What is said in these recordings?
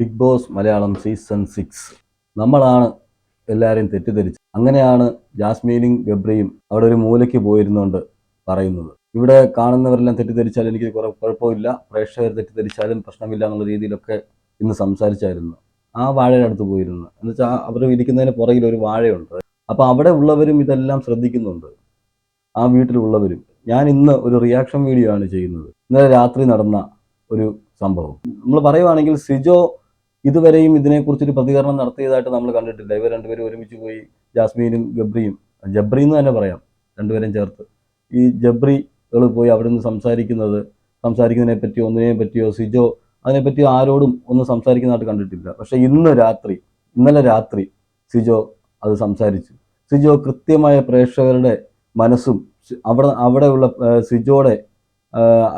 Big Boss Malayalam season six. നമ്മളാണ് എല്ലാവരെയും തെറ്റിദ്ധരിച്ചത്. അങ്ങനെയാണ് ജാസ്മീനും ഗബ്രിയും അവിടെ ഒരു മൂലയ്ക്ക് പോയിരുന്നുകൊണ്ട് പറയുന്നത്. ഇവിടെ കാണുന്നവരെല്ലാം തെറ്റിദ്ധരിച്ചാൽ എനിക്ക് കുറെ കുഴപ്പമില്ല. പ്രേക്ഷകർ തെറ്റിദ്ധരിച്ചാലും പ്രശ്നമില്ല എന്നുള്ള രീതിയിലൊക്കെ ഇന്ന് സംസാരിച്ചായിരുന്നു. ആ വാഴയുടെ അടുത്ത് പോയിരുന്നു. എന്ന് വെച്ചാൽ അവർ ഇരിക്കുന്നതിന് പുറകിൽ ഒരു വാഴയുണ്ട്. അപ്പോൾ അവിടെ ഉള്ളവരും ഇതെല്ലാം ശ്രദ്ധിക്കുന്നുണ്ട്. ആ വീട്ടിലുള്ളവരും. ഞാൻ ഇന്ന് ഒരു റിയാക്ഷൻ വീഡിയോ ആണ് ചെയ്യുന്നത്. ഇന്നലെ രാത്രി നടന്ന ഒരു സംഭവം. നമ്മൾ പറയുവാണെങ്കിൽ സിജോ ഇതുവരെയും ഇതിനെക്കുറിച്ചൊരു പ്രതികരണം നടത്തിയതായിട്ട് നമ്മൾ കണ്ടിട്ടില്ല. ഇവർ രണ്ടുപേരും ഒരുമിച്ച് പോയി ജാസ്മീനും ഗബ്രിയും ജബ്രി എന്ന് തന്നെ പറയാം രണ്ടുപേരും ചേർത്ത്. ഈ ജബ്രികൾ പോയി അവിടെ നിന്ന് സംസാരിക്കുന്നത് സംസാരിക്കുന്നതിനെ പറ്റിയോ ഒന്നിനെ പറ്റിയോ സിജോ അതിനെപ്പറ്റി ആരോടും ഒന്നും സംസാരിക്കുന്നതായിട്ട് കണ്ടിട്ടില്ല. പക്ഷേ ഇന്ന് രാത്രി ഇന്നലെ രാത്രി സിജോ അത് സംസാരിച്ചു. സിജോ കൃത്യമായ പ്രേക്ഷകരുടെ മനസ്സും അവിടെ അവിടെയുള്ള സിജോയുടെ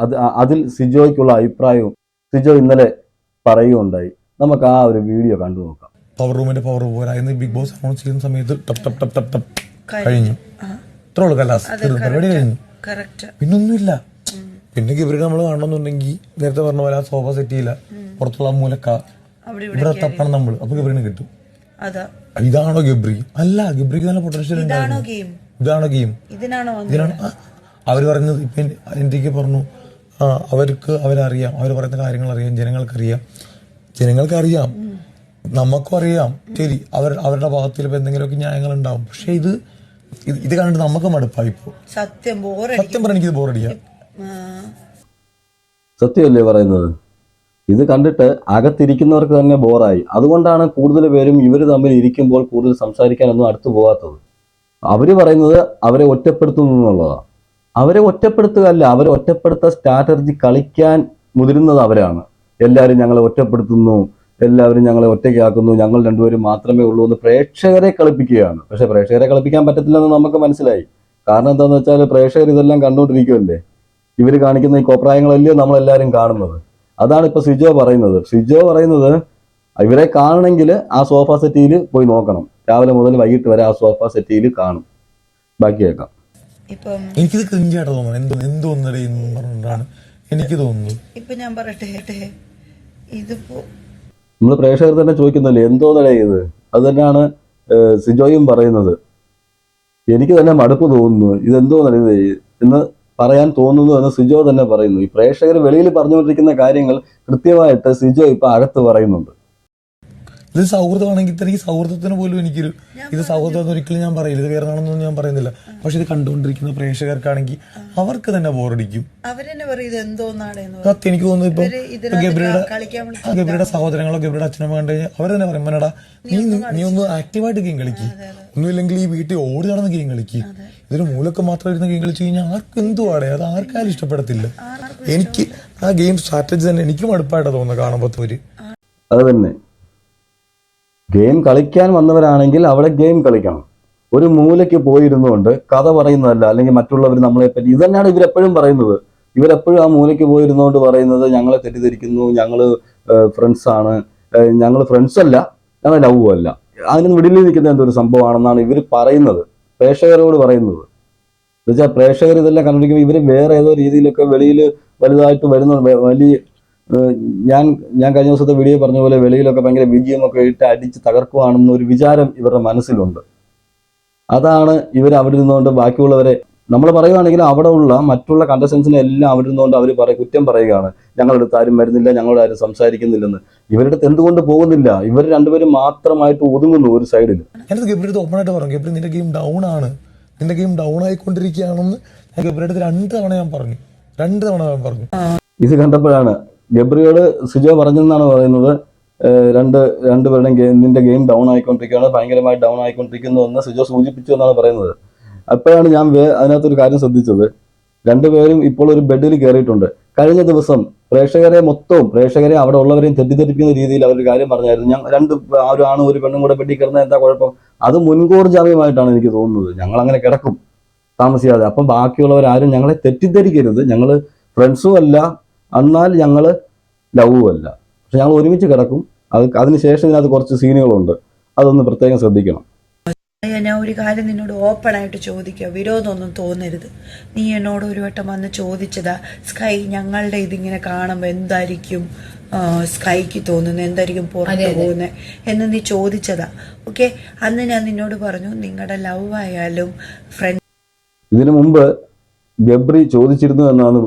അത് അതിൽ സിജോയ്ക്കുള്ള അഭിപ്രായവും സിജോ ഇന്നലെ പറയുകയുണ്ടായി. നമുക്ക് ആ ഒരു വീഡിയോ കണ്ടു നോക്കാം. പവർ റൂമിന്റെ പവർ പോരായിരുന്നു എന്ന് ബിഗ് ബോസ് അനൗൺസ് ചെയ്യുന്ന സമയത്ത് ടപ് ടപ് ടപ് ടപ് ടപ്പ് കഴിഞ്ഞു. ഇത്ര ഉള്ളു കലാസ്. തീർന്നു. പരിപാടി കഴിഞ്ഞു. പിന്നൊന്നുമില്ല. പിന്നെ ഇവർക്ക് നമ്മൾ കാണണമെന്നുണ്ടെങ്കിൽ നേരത്തെ പറഞ്ഞ പോലെ ആ സോഫ സെറ്റ് ചെയ്യില്ല. പുറത്തുള്ള മൂലക്ക. അവിടെ ഇവിടെ തപ്പണം നമ്മൾ അപ്പൊ ഗബ്രിന് കിട്ടും. അതാ. ഇതാണോ ഗബ്രി? അല്ല ഗബ്രിക്ക് നല്ല പൊട്ടൻഷ്യൽ ഇതാണോ ഉണ്ടായിരുന്നു ഗെയിം? ഇതാണോ ഗെയിം? ഇതിനാണോ അവർ പറഞ്ഞത് ഇപ്പൊ എന്തൊക്കെ പറഞ്ഞു അവർക്ക് അവരറിയാം. അവർ പറയുന്ന കാര്യങ്ങൾ അറിയാം ജനങ്ങൾക്കറിയാം. ജനങ്ങൾക്കറിയാം. നമുക്കും അറിയാം ശരി അവർ അവരുടെ ഭാഗത്ത് ഇപ്പൊ എന്തെങ്കിലുമൊക്കെ ന്യായങ്ങൾ ഉണ്ടാവും പക്ഷെ ഇത് ഇത് കണ്ടിട്ട് നമുക്ക് മടുപ്പായി സത്യം ബോറടി സത്യം പറഞ്ഞ എനിക്ക് ബോറടിക്കാം സത്യമല്ലേ പറയുന്നത്? ഇത് കണ്ടിട്ട് അകത്തിരിക്കുന്നവർക്ക് തന്നെ ബോറായി അതുകൊണ്ടാണ് കൂടുതൽ പേരും ഇവർ തമ്മിൽ ഇരിക്കുമ്പോൾ കൂടുതൽ സംസാരിക്കാനൊന്നും അടുത്തു പോകാത്തത് അവർ പറയുന്നത് അവരെ ഒറ്റപ്പെടുത്തുന്നു എന്നുള്ളതാണ് അവരെ ഒറ്റപ്പെടുത്തുകയല്ല അവരെ ഒറ്റപ്പെടുത്ത സ്ട്രാറ്റജി കളിക്കാൻ മുതിരുന്നത് അവരാണ്. എല്ലാവരും ഞങ്ങളെ ഒറ്റപ്പെടുത്തുന്നു എല്ലാവരും ഞങ്ങളെ ഒറ്റയ്ക്കാക്കുന്നു ഞങ്ങൾ രണ്ടുപേരും മാത്രമേ ഉള്ളൂ എന്ന് പ്രേക്ഷകരെ കളിപ്പിക്കുകയാണ്. പക്ഷെ പ്രേക്ഷകരെ കളിപ്പിക്കാൻ പറ്റത്തില്ലെന്ന് നമുക്ക് മനസ്സിലായി. കാരണം എന്താണെന്ന് വെച്ചാൽ പ്രേക്ഷകർ ഇതെല്ലാം കണ്ടുകൊണ്ടിരിക്കുമല്ലേ ഇവർ കാണിക്കുന്ന ഈ കോപ്രായങ്ങളല്ലയോ നമ്മളെല്ലാവരും കാണുന്നത്. അതാണ് ഇപ്പൊ സിജോ പറയുന്നത്. സിജോ പറയുന്നത് ഇവരെ കാണണമെങ്കിൽ ആ സോഫ സെറ്റിയിൽ പോയി നോക്കണം. രാവിലെ മുതൽ വൈകിട്ട് വരെ ആ സോഫ സെറ്റിയിൽ കാണും. ബാക്കി കേൾക്കാം. ഇപ്പം എനിക്കിത് ക്രിഞ്ചായിട്ട് തോന്നുന്നു. എന്തോ എന്തോന്നടേ പറഞ്ഞിട്ടാണ്. എനിക്ക് തോന്നുന്നു. ഇപ്പൊ ഞാൻ പറയട്ടെ ഇതിപ്പോ നമ്മൾ പ്രേക്ഷകർ തന്നെ ചോദിക്കുന്നില്ലേ എന്തോന്നടേ ഇത്? അത് തന്നെയാണ് സിജോയും പറയുന്നത്. എനിക്ക് തന്നെ മടുപ്പ് തോന്നുന്നു ഇതെന്തോ ഇത് എന്ന് പറയാൻ തോന്നുന്നു എന്ന് സിജോ തന്നെ പറയുന്നു. ഈ പ്രേക്ഷകർ വെളിയിൽ പറഞ്ഞുകൊണ്ടിരിക്കുന്ന കാര്യങ്ങൾ കൃത്യമായിട്ട് സിജോ ഇപ്പൊ അകത്ത് പറയുന്നുണ്ട്. ഇത് സൗഹൃദമാണെങ്കിൽ തന്നെ ഈ സൗഹൃദത്തിന് പോലും എനിക്കൊരു ഇത് സൗഹൃദം എന്ന് ഒരിക്കലും ഞാൻ പറയില്ല. ഇത് വേറെയാണെന്നൊന്നും ഞാൻ പറയുന്നില്ല. പക്ഷെ ഇത് കണ്ടുകൊണ്ടിരിക്കുന്ന പ്രേക്ഷകർക്കാണെങ്കിൽ അവർക്ക് തന്നെ ബോറടിക്കും. അവരെന്നെ പറയും ഇത് എന്തോന്നാണ് എന്ന് പറയും. സത്യം എനിക്ക് തോന്നുന്നു ഇപ്പൊ ഗബ്രിയുടെ ഗബ്രിയുടെ സഹോദരങ്ങളോ ഗബ്രിയുടെ അച്ഛനോ കണ്ടു കഴിഞ്ഞാൽ അവർ തന്നെ പറയും മനടാ നീ നീ ഒന്ന് ആക്റ്റീവായിട്ട് ഗെയിം കളിക്ക്. ഒന്നുമില്ലെങ്കിൽ ഈ വീട്ടിൽ ഓടി നടന്ന് ഗെയിം കളിക്ക്. ഇതിന് മൂലൊക്കെ മാത്രം ഇരുന്ന് ഗെയിം കളിച്ചു കഴിഞ്ഞാൽ ആർക്കും എന്തുവാടേ അത് ആർക്കാരും ഇഷ്ടപ്പെടത്തില്ല. എനിക്ക് ആ ഗെയിം സ്ട്രാറ്റജി തന്നെ എനിക്ക് മടുപ്പായിട്ടാ തോന്നുന്നത് കാണുമ്പോൾ ഒരു അത് തന്നെ. ഗെയിം കളിക്കാൻ വന്നവരാണെങ്കിൽ അവിടെ ഗെയിം കളിക്കണം. ഒരു മൂലയ്ക്ക് പോയിരുന്നുകൊണ്ട് കഥ പറയുന്നതല്ല അല്ലെങ്കിൽ മറ്റുള്ളവർ നമ്മളെ പറ്റി ഇത് തന്നെയാണ് ഇവരെപ്പോഴും പറയുന്നത്. ഇവരെപ്പോഴും ആ മൂലയ്ക്ക് പോയിരുന്നുകൊണ്ട് പറയുന്നത് ഞങ്ങളെ തെറ്റിദ്ധരിക്കുന്നു ഞങ്ങൾ ഫ്രണ്ട്സാണ് ഞങ്ങൾ ഫ്രണ്ട്സ് അല്ല ഞങ്ങൾ ലവ് അല്ല. അതിന് മിഡിലിൽ നിൽക്കുന്ന എന്തൊരു സംഭവമാണെന്നാണ് ഇവർ പറയുന്നത്. പ്രേക്ഷകരോട് പറയുന്നത്. എന്നുവെച്ചാൽ പ്രേക്ഷകർ ഇതെല്ലാം കണ്ടുപിടിക്കുമ്പോൾ ഇവർ വേറെ ഏതോ രീതിയിലൊക്കെ വെളിയിൽ വലുതായിട്ട് വരുന്ന വലിയ ഞാൻ ഞാൻ കഴിഞ്ഞ ദിവസത്തെ വീഡിയോ പറഞ്ഞ പോലെ വെളിയിലൊക്കെ ഭയങ്കര വിജയം ഒക്കെ ഇട്ട് അടിച്ച് തകർക്കുവാണെന്ന ഒരു വിചാരം ഇവരുടെ മനസ്സിലുണ്ട്. അതാണ് ഇവർ അവിടെ നിന്നുകൊണ്ട് ബാക്കിയുള്ളവരെ നമ്മൾ പറയുകയാണെങ്കിൽ അവിടെ ഉള്ള മറ്റുള്ള കണ്ടസ്റ്റൻസിനെ എല്ലാം അവിടെ നിന്നുകൊണ്ട് അവർ പറയ കുറ്റം പറയുകയാണ്. ഞങ്ങളുടെ അടുത്ത് ആരും വരുന്നില്ല ഞങ്ങളോട് ആരും സംസാരിക്കുന്നില്ലെന്ന്. ഇവരുടെ അടുത്ത് എന്തുകൊണ്ട് പോകുന്നില്ല? ഇവർ രണ്ടുപേരും മാത്രമായിട്ട് ഒതുങ്ങുന്നു ഒരു സൈഡിൽ ഞാനത് ഗബ്രിയുടെ ഓപ്പൺ ആയിട്ട് പറഞ്ഞു. ഗബ്രി നിന്റെ ഗെയിം ഡൗൺ ആണ്. നിന്റെ ഗെയിം ഡൗൺ ആയിക്കൊണ്ടിരിക്കുകയാണെന്ന് ഞാൻ ഗബ്രിയുടെ അടുത്ത് രണ്ട് തവണ ഞാൻ പറഞ്ഞു. രണ്ട് തവണ ഞാൻ പറഞ്ഞു. ഇത് കണ്ടപ്പോഴാണ് ഗബ്രിയോട് സിജോ പറഞ്ഞെന്നാണ് പറയുന്നത്. രണ്ട് രണ്ട് രണ്ടുപേരുടെയും ഗെയിം നിന്റെ ഗെയിം ഡൗൺ ആയിക്കൊണ്ടിരിക്കുകയാണ്. ഭയങ്കരമായി ഡൗൺ ആയിക്കൊണ്ടിരിക്കുന്നു എന്ന് സുജോ സൂചിപ്പിച്ചു എന്നാണ് പറയുന്നത്. അപ്പോഴാണ് ഞാൻ അതിനകത്തൊരു കാര്യം ശ്രദ്ധിച്ചത്. രണ്ടുപേരും ഇപ്പോൾ ഒരു ബെഡിൽ കയറിയിട്ടുണ്ട്. കഴിഞ്ഞ ദിവസം പ്രേക്ഷകരെ മൊത്തവും പ്രേക്ഷകരെ അവിടെ ഉള്ളവരെയും തെറ്റിദ്ധരിപ്പിക്കുന്ന രീതിയിൽ അവർ കാര്യം പറഞ്ഞായിരുന്നു. ഞാൻ രണ്ട് ഒരു ആണും ഒരു പെണ്ണും കൂടെ ബെഡിൽ കിടന്ന എന്താ കുഴപ്പം? അത് മുൻകൂർ ജാമ്യമായിട്ടാണ് എനിക്ക് തോന്നുന്നത്. ഞങ്ങൾ അങ്ങനെ കിടക്കും താമസിയാതെ. അപ്പം ബാക്കിയുള്ളവരാരും ഞങ്ങളെ തെറ്റിദ്ധരിക്കരുത്. ഞങ്ങൾ ഫ്രണ്ട്സും അല്ല എന്നാൽ ഞങ്ങൾ ലവും അല്ല. പക്ഷെ ഞങ്ങൾ ഒരുമിച്ച് കിടക്കും. അത് അതിനുശേഷം ഇതിനകത്ത് കുറച്ച് സീനുകളുണ്ട്. അതൊന്ന് പ്രത്യേകം ശ്രദ്ധിക്കണം. ഞാൻ ഒരു കാര്യം നിന്നോട് ഓപ്പൺ ആയിട്ട് ചോദിക്കുക. വിരോധമൊന്നും തോന്നരുത്. നീ എന്നോട് ഒരു വട്ടം വന്ന് ചോദിച്ചതാ സ്കൈ ഞങ്ങളുടെ ഇതിങ്ങനെ കാണുമ്പോൾ എന്തായിരിക്കും സ്കൈക്ക് തോന്നുന്നത് എന്തായിരിക്കും പുറത്ത് പോകുന്നത് എന്ന് നീ ചോദിച്ചതാ. ഓക്കെ? അന്ന് ഞാൻ നിന്നോട് പറഞ്ഞു നിങ്ങളുടെ ലവ് ആയാലും ഫ്രണ്ട് ഇതിനു മുമ്പ് ഗബ്രി ചോദിച്ചിരുന്നു എന്നാണ്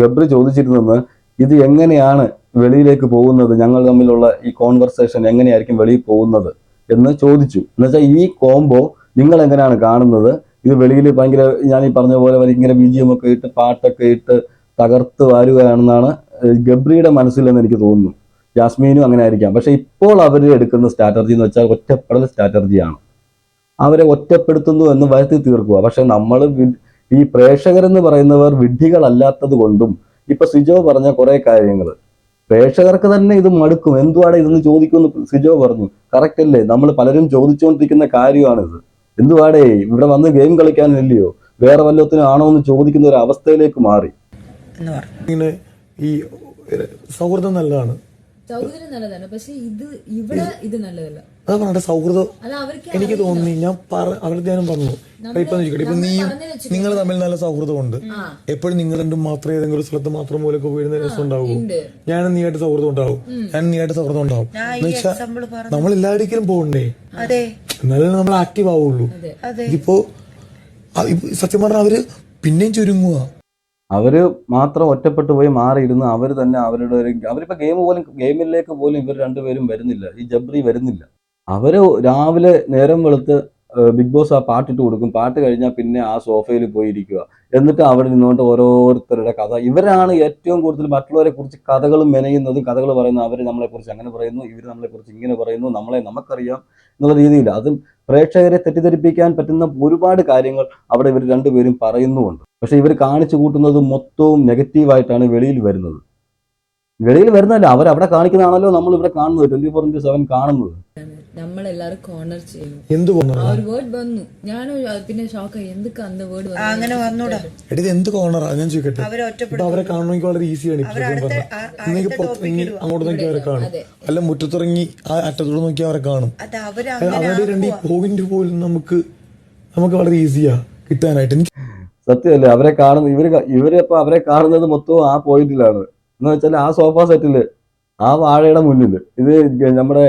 ഗബ്രി ചോദിച്ചിരുന്നെന്ന് ഇത് എങ്ങനെയാണ് വെളിയിലേക്ക് പോകുന്നത്? ഞങ്ങൾ തമ്മിലുള്ള ഈ കോൺവെർസേഷൻ എങ്ങനെയായിരിക്കും വെളിയിൽ പോകുന്നത് എന്ന് ചോദിച്ചു. എന്നുവെച്ചാൽ ഈ കോംബോ നിങ്ങൾ എങ്ങനെയാണ് കാണുന്നത്? ഇത് വെളിയിൽ ഭയങ്കര ഞാൻ ഈ പറഞ്ഞ പോലെ ഭയങ്കര ബീജിയം ഒക്കെ ഇട്ട് പാട്ടൊക്കെ ഇട്ട് തകർത്ത് വാരുകയാണെന്നാണ് ഗബ്രിയുടെ മനസ്സിൽ എന്ന് എനിക്ക് തോന്നുന്നു. ജാസ്മീനും അങ്ങനെ ആയിരിക്കാം. പക്ഷെ ഇപ്പോൾ അവർ എടുക്കുന്ന സ്ട്രാറ്റജി എന്ന് വെച്ചാൽ ഒറ്റപ്പെടൽ സ്ട്രാറ്റജിയാണ് അവരെ ഒറ്റപ്പെടുത്തുന്നു എന്ന് വരുത്തി തീർക്കുക. പക്ഷെ നമ്മൾ ഈ പ്രേക്ഷകരെന്ന് പറയുന്നവർ വിഡ്ഢികളല്ലാത്തത് കൊണ്ടും ഇപ്പൊ സിജോ പറഞ്ഞ കുറെ കാര്യങ്ങൾ പ്രേക്ഷകർക്ക് തന്നെ ഇത് മടുക്കും. എന്തുവാണ് ഇതെന്ന് ചോദിക്കുമെന്ന് സിജോ പറഞ്ഞു. കറക്റ്റ് അല്ലേ? നമ്മൾ പലരും ചോദിച്ചുകൊണ്ടിരിക്കുന്ന കാര്യമാണിത്. എന്തുവാടേ ഇവിടെ വന്ന് ഗെയിം കളിക്കാനില്ലയോ? വേറെ വല്ലത്തിനും ആണോ എന്ന് ചോദിക്കുന്ന ഒരു അവസ്ഥയിലേക്ക് മാറി. എന്ന് പറഞ്ഞു. ഇങ്ങനെ ഈ സൗഹൃദം നല്ലതാണ്. സൗഹൃദം നല്ലതാണ് പക്ഷെ ഇത് ഇവിടെ ഇത് നല്ലതല്ല. അതാ പറഞ്ഞ സൗഹൃദം. അല്ല അവർക്ക് എനിക്ക് തോന്നി ഞാൻ പറ അവരുടെ ഞാനും പറഞ്ഞു. ഇപ്പൊ ഇപ്പൊ നീ നിങ്ങൾ തമ്മിൽ നല്ല സൗഹൃദമുണ്ട്. എപ്പോഴും നിങ്ങൾ രണ്ടും മാത്രം ഏതെങ്കിലും ഒരു സ്ഥലത്ത് മാത്രം പോലെ പോയിരുന്ന രസം ഞാൻ ഞാനും നീയായിട്ട് സൗഹൃദം ഉണ്ടാവും. ഞാൻ നീയായിട്ട് സൗഹൃദം ഉണ്ടാവും. ഞാൻ എന്ന് ഈ വെച്ചാ എക്സാമ്പിൾ പറഞ്ഞു നമ്മൾ എല്ലായിടേക്കും പോകണ്ടേ? അതെ. എന്നാലേ നമ്മൾ ആക്റ്റീവ് ആവുള്ളൂ. അതെ. ഇതിപ്പോ സത്യം പറഞ്ഞാൽ അവർ പിന്നെയും ചുരുങ്ങുക അവർ മാത്രം ഒറ്റപ്പെട്ടു പോയി മാറിയിരുന്ന് അവർ തന്നെ അവരുടെ ഒരു അവരിപ്പോൾ ഗെയിം പോലും ഗെയിമിലേക്ക് പോലും ഇവർ രണ്ടുപേരും വരുന്നില്ല. ഈ ജബ്രി വരുന്നില്ല. അവർ രാവിലെ നേരം വെളുത്ത് ബിഗ് ബോസ് ആ പാട്ടിട്ട് കൊടുക്കും. പാട്ട് കഴിഞ്ഞാൽ പിന്നെ ആ സോഫയിൽ പോയിരിക്കുക എന്നിട്ട് അവിടെ നിന്നുകൊണ്ട് ഓരോരുത്തരുടെ കഥ. ഇവരാണ് ഏറ്റവും കൂടുതൽ മറ്റുള്ളവരെ കുറിച്ച് കഥകൾ മെനയുന്നതും. കഥകൾ പറയുന്നത് അവർ നമ്മളെ കുറിച്ച് അങ്ങനെ പറയുന്നു ഇവർ നമ്മളെ കുറിച്ച് ഇങ്ങനെ പറയുന്നു നമ്മളെ നമുക്കറിയാം എന്നുള്ള രീതിയിൽ. അതും പ്രേക്ഷകരെ തെറ്റിദ്ധരിപ്പിക്കാൻ പറ്റുന്ന ഒരുപാട് കാര്യങ്ങൾ അവിടെ ഇവർ രണ്ടുപേരും പറയുന്നുമുണ്ട്. പക്ഷെ ഇവർ കാണിച്ചു കൂട്ടുന്നത് മൊത്തവും നെഗറ്റീവായിട്ടാണ് വെളിയിൽ വരുന്നത്. വെളിയിൽ വരുന്നല്ല അവർ അവിടെ കാണിക്കുന്നതാണല്ലോ നമ്മൾ ഇവിടെ കാണുന്നത് ട്വന്റി ഫോർ ഇന്റു സെവൻ കാണുന്നത്. നമ്മളെല്ലാരും കോർണർ ചെയ്യുന്നു. എന്ത് ആ? കോർണർ ഒരു വേർഡ് വന്നു. ഞാൻ പിന്നെ ഷോക്കായി എന്തൊക്കെ അന്ത വേർഡ് ആ, അങ്ങനെ വന്നൂടാ. എടി ഇത് എന്ത് കോർണറാ ഞാൻ ചോദിക്കട്ടെ. അവരെ ഇപ്പൊ അവരെ കാണണമെങ്കിൽ വളരെ ഈസിയാണ്. അങ്ങോട്ട് നോക്കി അവരെ കാണും. അല്ല മുറ്റത്തിറങ്ങി ആ അറ്റത്തോട് നോക്കി അവരെ കാണും. അത് അവർ അങ്ങനെ അവരുടെ രണ്ട് പോയിന്റ് പോലും നമുക്ക് നമുക്ക് വളരെ ഈസിയാ കിട്ടാനായിട്ട്. എനിക്ക് സത്യമല്ലേ? അവരെ കാണുന്ന ഇവർ ഇവരിപ്പോ ഇവർ ഇപ്പൊ അവരെ കാണുന്നത് മൊത്തവും ആ പോയിന്റിലാണ്. എന്ന് വെച്ചാൽ ആ സോഫ സെറ്റിൽ ആ വാഴയുടെ മുന്നിൽ ഇത് നമ്മുടെ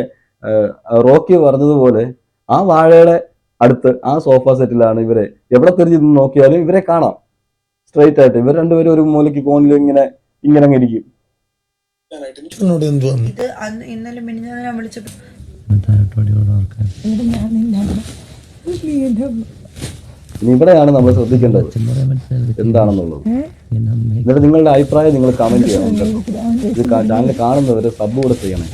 റോക്കി പറഞ്ഞതുപോലെ ആ വാഴയുടെ അടുത്ത് ആ സോഫ സെറ്റിലാണ് ഇവരെ എവിടെ തിരിഞ്ഞ് നിന്ന് നോക്കിയാലും ഇവരെ കാണാം. സ്ട്രെയിറ്റ് ആയിട്ട്. ഇവർ രണ്ടുപേരും ഒരു മൂലയ്ക്ക് കോണിൽ ഇങ്ങനെ ഇങ്ങനെ അങ്ങ് ഇരിക്കും ഇത് ഇന്നലെ ഞാൻ ഇവിടെയാണ് നമ്മൾ ശ്രദ്ധിക്കേണ്ടത് എന്താണെന്നുള്ളത്. എന്നിട്ട് നിങ്ങളുടെ അഭിപ്രായം നിങ്ങൾ കമന്റ് ചെയ്യണം ഇത് ചാനൽ കാണുന്നവര് സബ് കൂടെ ചെയ്യണേ.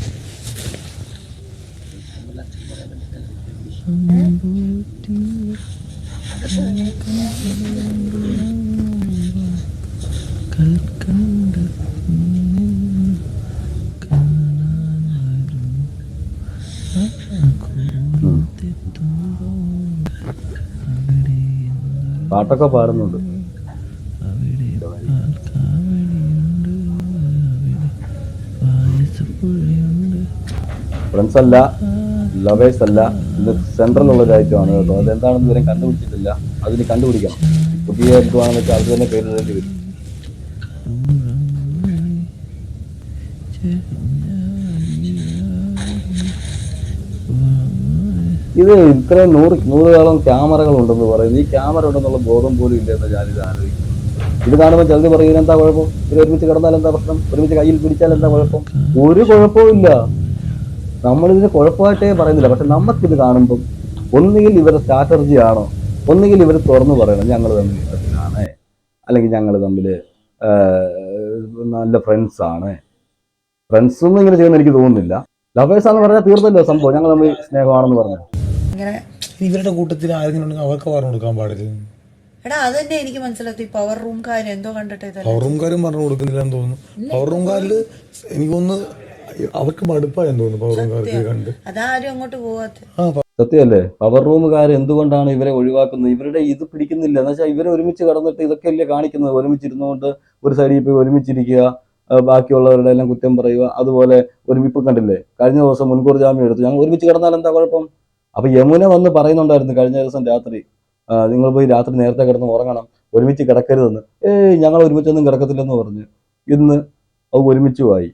പാട്ടൊക്കെ പാടുന്നുണ്ട്. ഫ്രണ്ട്സ് അല്ല ലവേഴ്സ് അല്ല ഇത് സെൻട്രൽ ഉള്ള ഐറ്റമാണ് കേട്ടോ. അതെന്താണെന്ന് ഇവരെ കണ്ടുപിടിച്ചിട്ടില്ല. അതിന് കണ്ടുപിടിക്കണം. പുതിയ എന്തുവാണെന്ന് വെച്ചാൽ അത് തന്നെ പേരിടേണ്ടി വരും. ഇത് ഇത്രയും നൂറ് ക്യാമറകൾ ഉണ്ടെന്ന് പറയുന്നു. ഈ ക്യാമറ ഉണ്ടെന്നുള്ള ബോധം പോലും ഇല്ലെന്ന് ഞാനിത് ആലോചിക്കുന്നു. ഇത് കാണുമ്പോൾ ചിലത് പറയും എന്താ കുഴപ്പം? ഇത് ഒരുമിച്ച് കിടന്നാൽ എന്താ പ്രശ്നം? ഒരുമിച്ച് കയ്യിൽ പിടിച്ചാൽ എന്താ കുഴപ്പം? ഒരു കുഴപ്പവും ഇല്ല. നമ്മളിതിന് കുഴപ്പമായിട്ടേ പറയുന്നില്ല. പക്ഷെ നമുക്കിത് കാണുമ്പം ഒന്നുകിൽ ഇവരുടെ സ്ട്രാറ്റജി ആണോ? ഒന്നുകിൽ ഇവർ തുറന്നു പറയണം ഞങ്ങൾ തമ്മിൽ ഇഷ്ടത്തിലാണ്. അല്ലെങ്കിൽ ഞങ്ങൾ തമ്മിൽ നല്ല ഫ്രണ്ട്സ് ആണ്. ഫ്രണ്ട്സ് ഒന്നും ഇങ്ങനെ ചെയ്യുന്ന എനിക്ക് തോന്നുന്നില്ല. ലവേഴ്സ് ആണെന്ന് പറഞ്ഞാൽ തീർന്നല്ലോ സംഭവം. ഞങ്ങൾ തമ്മിൽ സ്നേഹമാണെന്ന് പറഞ്ഞു ഇങ്ങനെ ഇവരുടെ കൂട്ടത്തിൽ ആരെങ്കിലും ഉണ്ടെങ്കിൽ അവർക്ക് പറഞ്ഞു കൊടുക്കാൻ പാടില്ല? എടാ അത് തന്നെ എനിക്ക് മനസ്സിലാക്കി പവർ റൂംകാർ എന്തോ കണ്ടിട്ട് പവർ റൂംകാരും പറഞ്ഞു കൊടുക്കുന്നില്ല എന്ന് തോന്നുന്നു. പവർ റൂംകാരിൽ എനിക്ക് തോന്നുന്നു അവർക്ക് മടുപ്പായെന്ന് തോന്നുന്നു പവർ റൂംകാർക്ക് ഇത് കണ്ട്. അതാരും അങ്ങോട്ട് പോവാത്ത. ആ സത്യമല്ലേ പവർ റൂമുകാർ എന്തുകൊണ്ടാണ് ഇവരെ ഒഴിവാക്കുന്നത്? ഇവരുടെ ഇത് പിടിക്കുന്നില്ല. എന്ന് വെച്ചാൽ ഇവരെ ഒരുമിച്ച് കടന്നിട്ട് ഇതൊക്കെ ഇതൊക്കെയല്ലേ കാണിക്കുന്നത്? ഒരുമിച്ചിരുന്നുകൊണ്ട് ഒരു സൈഡിൽ പോയി ഒരുമിച്ചിരിക്കുക ബാക്കിയുള്ളവരുടെ എല്ലാം കുറ്റം പറയുക അതുപോലെ ഒരുമിപ്പ് കണ്ടില്ലേ? കഴിഞ്ഞ ദിവസം മുൻകൂർ ജാമ്യം എടുത്തു. ഞങ്ങൾ ഒരുമിച്ച് കിടന്നാൽ എന്താ കുഴപ്പം? അപ്പൊ യമുന വന്ന് പറയുന്നുണ്ടായിരുന്നു കഴിഞ്ഞ ദിവസം രാത്രി നിങ്ങൾ പോയി രാത്രി നേരത്തെ കിടന്ന് ഉറങ്ങണം ഒരുമിച്ച് കിടക്കരുതെന്ന്. ഏയ് ഞങ്ങൾ ഒരുമിച്ചൊന്നും കിടക്കത്തില്ലെന്ന് പറഞ്ഞു. ഇന്ന് അത് ഒരുമിച്ചുമായി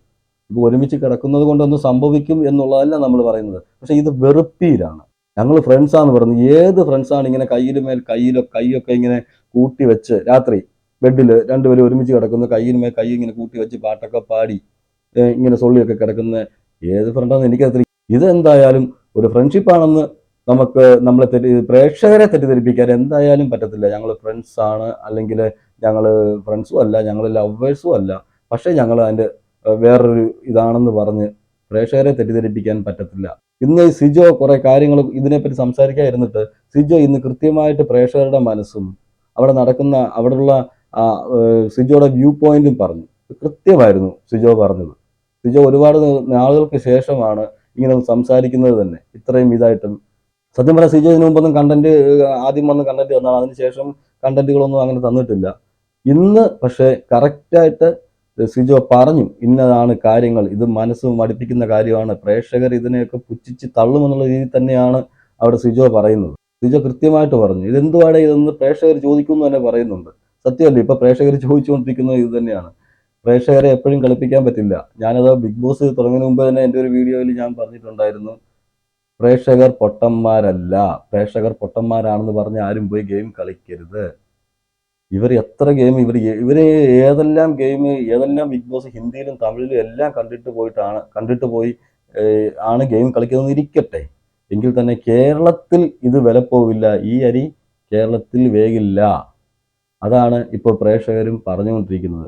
ഇപ്പൊ ഒരുമിച്ച് കിടക്കുന്നത് കൊണ്ടൊന്നും സംഭവിക്കും എന്നുള്ളതല്ല നമ്മൾ പറയുന്നത്. പക്ഷെ ഇത് വെറുപ്പിയിലാണ്. ഞങ്ങൾ ഫ്രണ്ട്സാന്ന് പറഞ്ഞു. ഏത് ഫ്രണ്ട്സാണ് ഇങ്ങനെ കയ്യിൽ മേൽ കയ്യിലോ കൈയൊക്കെ ഇങ്ങനെ കൂട്ടി വെച്ച് രാത്രി ബെഡിൽ രണ്ടുപേരും ഒരുമിച്ച് കിടക്കുന്നു കയ്യിന് മേൽ കൈ ഇങ്ങനെ കൂട്ടി വെച്ച് പാട്ടൊക്കെ പാടി ഇങ്ങനെ സൊള്ളിയൊക്കെ കിടക്കുന്ന ഏത് ഫ്രണ്ടാണെന്ന് എനിക്കത്ര ഇതെന്തായാലും ഒരു ഫ്രണ്ട്ഷിപ്പാണെന്ന് നമുക്ക് നമ്മളെ തെറ്റി പ്രേക്ഷകരെ തെറ്റിദ്ധരിപ്പിക്കാൻ എന്തായാലും പറ്റത്തില്ല. ഞങ്ങൾ ഫ്രണ്ട്സ് ആണ് അല്ലെങ്കിൽ ഞങ്ങൾ ഫ്രണ്ട്സും അല്ല ഞങ്ങൾ ലവേഴ്സും അല്ല. പക്ഷേ ഞങ്ങൾ അതിന്റെ വേറൊരു ഇതാണെന്ന് പറഞ്ഞ് പ്രേക്ഷകരെ തെറ്റിദ്ധരിപ്പിക്കാൻ പറ്റത്തില്ല. ഇന്ന് സിജോ കുറേ കാര്യങ്ങൾ ഇതിനെപ്പറ്റി സംസാരിക്കാതിരുന്നിട്ട് സിജോ ഇന്ന് കൃത്യമായിട്ട് പ്രേക്ഷകരുടെ മനസ്സും അവിടെ നടക്കുന്ന അവിടെയുള്ള സിജോയുടെ വ്യൂ പോയിന്റും പറഞ്ഞു. കൃത്യമായിരുന്നു സിജോ പറഞ്ഞത്. സിജോ ഒരുപാട് നാളുകൾക്ക് ശേഷമാണ് ഇങ്ങനെ സംസാരിക്കുന്നത് തന്നെ. ഇത്രയും ഇതായിട്ടും. സത്യം പറയാം സി ജെസിന് മുമ്പൊന്നും കണ്ടന്റ് ആദ്യം വന്ന് കണ്ടന്റ് തന്നാണ് അതിനുശേഷം കണ്ടന്റുകളൊന്നും അങ്ങനെ തന്നിട്ടില്ല. ഇന്ന് പക്ഷേ കറക്റ്റായിട്ട് സിജോ പറഞ്ഞു ഇന്നതാണ് കാര്യങ്ങൾ. ഇത് മനസ്സ് മടുപ്പിക്കുന്ന കാര്യമാണ്. പ്രേക്ഷകർ ഇതിനെയൊക്കെ പുച്ഛിച്ച് തള്ളുമെന്നുള്ള രീതിയിൽ തന്നെയാണ് അവിടെ സിജോ പറയുന്നത്. സിജോ കൃത്യമായിട്ട് പറഞ്ഞു. ഇതെന്തുവാടെ ഇതെന്ന് പ്രേക്ഷകർ ചോദിക്കുമെന്ന് തന്നെ പറയുന്നുണ്ട്. സത്യമല്ലേ? ഇപ്പൊ പ്രേക്ഷകർ ചോദിച്ചുകൊണ്ടിരിക്കുന്നത് ഇത് തന്നെയാണ്. പ്രേക്ഷകരെ എപ്പോഴും കളിപ്പിക്കാൻ പറ്റില്ല. ഞാനത് ബിഗ് ബോസ് തുടങ്ങുന്നതിന് മുമ്പ് തന്നെ എന്റെ ഒരു വീഡിയോയിൽ ഞാൻ പറഞ്ഞിട്ടുണ്ടായിരുന്നു. പ്രേക്ഷകർ പൊട്ടന്മാരല്ല. പ്രേക്ഷകർ പൊട്ടന്മാരാണെന്ന് പറഞ്ഞ് ആരും പോയി ഗെയിം കളിക്കരുത്. ഇവർ എത്ര ഗെയിം ഇവർ ഇവർ ഏതെല്ലാം ഗെയിം ഏതെല്ലാം ബിഗ് ബോസ് ഹിന്ദിയിലും തമിഴിലും എല്ലാം കണ്ടിട്ട് പോയിട്ടാണ് കണ്ടിട്ട് പോയി ആണ് ഗെയിം കളിക്കുന്നത് ഇരിക്കട്ടെ. എങ്കിൽ തന്നെ കേരളത്തിൽ ഇത് വില പോവില്ല ഈ അരി കേരളത്തിൽ വേകില്ല. അതാണ് ഇപ്പോൾ പ്രേക്ഷകരും പറഞ്ഞുകൊണ്ടിരിക്കുന്നത്.